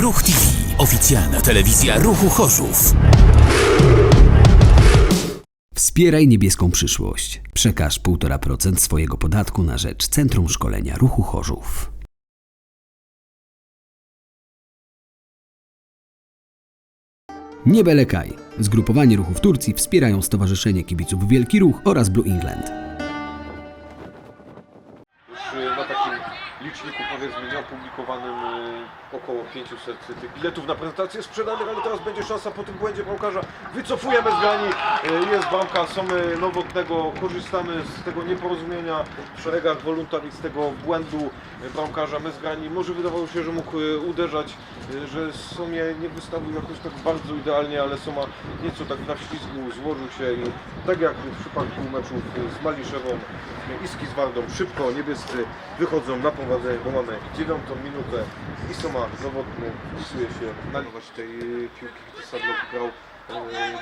Ruch TV. Oficjalna telewizja Ruchu Chorzów. Wspieraj niebieską przyszłość. Przekaż 1,5% swojego podatku na rzecz Centrum Szkolenia Ruchu Chorzów. Nie byle kaj. Zgrupowanie ruchu w Turcji wspierają Stowarzyszenie Kibiców Wielki Ruch oraz Blue England. Liczniku powiedzmy nieopublikowanym y, około 500 tych biletów na prezentację sprzedanych, ale teraz będzie szansa po tym błędzie bramkarza. Wycofujemy z grani, y, jest bramka, są y, Nowotnego, korzystamy z tego nieporozumienia w szeregach woluntari, z tego błędu bramkarza Mezgani. Może wydawało się, że mógł uderzać, że Somie nie wystawił jakoś tak bardzo idealnie, ale Soma nieco tak na ślizgu złożył się i tak jak w przypadku meczów z Maliszewą y, i z Kizwardą, szybko niebiescy wychodzą na prowadzenie, bo mamy dziewiątą minutę i Soma zawodny wpisuje się na liczbę tej y, piłki, gdy Sadlok grał y,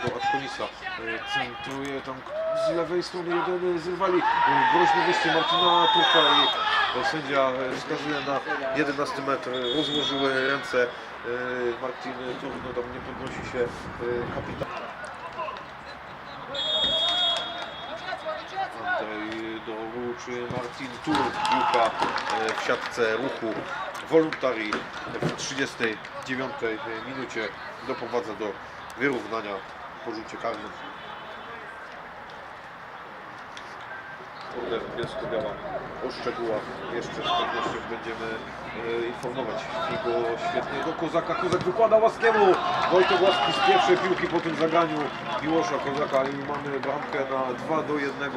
do Askonisa. Y, Centruje tam z lewej strony jeden z rywali. Wyjście Martina Tucha i sędzia wskazuje na 11 metr. Rozłożyły ręce. Martin trudno tam nie podnosi się kapitan. Dołączy Martin Tur, piłka e, w siatce ruchu Voluntari w 39 minucie doprowadza do wyrównania po rzucie karnym. Order Bielsko-Biała o szczegółach jeszcze z pewnością będziemy informować. Figo świetnie do Kozaka, Kozak wykłada Łaskiemu. Wojtek Łaski z pierwszej piłki po tym zagraniu Miłosza Kozaka i mamy bramkę na 2 do 1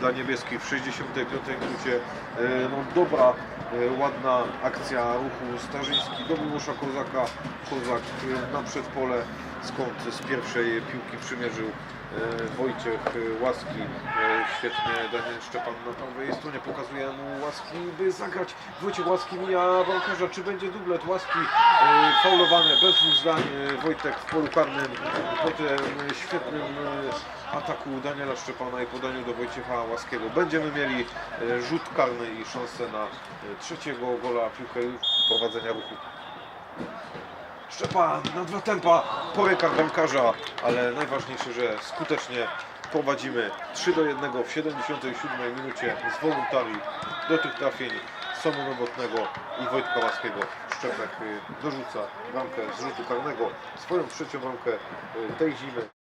dla niebieskich w 65 minucie. E, No dobra, e, ładna akcja ruchu Starzyński do Miłosza Kozaka. Kozak e, na przedpole, skąd z pierwszej piłki przymierzył e, Wojciech e, Łaski. E, Świetnie Daniel Szczepan na prawej stronie pokazuje mu Łaski, by zagrać. Wojciech Łaski mija bramkarza. Czy będzie dublet Łaski e, faulowany bez zdań. E, Wojtek w polu karnym po tym e, świetnym e, ataku Daniela Szczepana i podaniu do Wojciecha Łaskiego. Będziemy mieli rzut karny i szansę na trzeciego gola piłkę prowadzenia ruchu. Szczepan na dwa tempa po rękach bramkarza, ale najważniejsze, że skutecznie prowadzimy 3 do 1 w 77 minucie z woluntari do tych trafień Somu Nowotnego i Wojtka Łaskiego. Szczepek y, dorzuca bramkę z rzutu karnego, swoją trzecią bramkę y, tej zimy.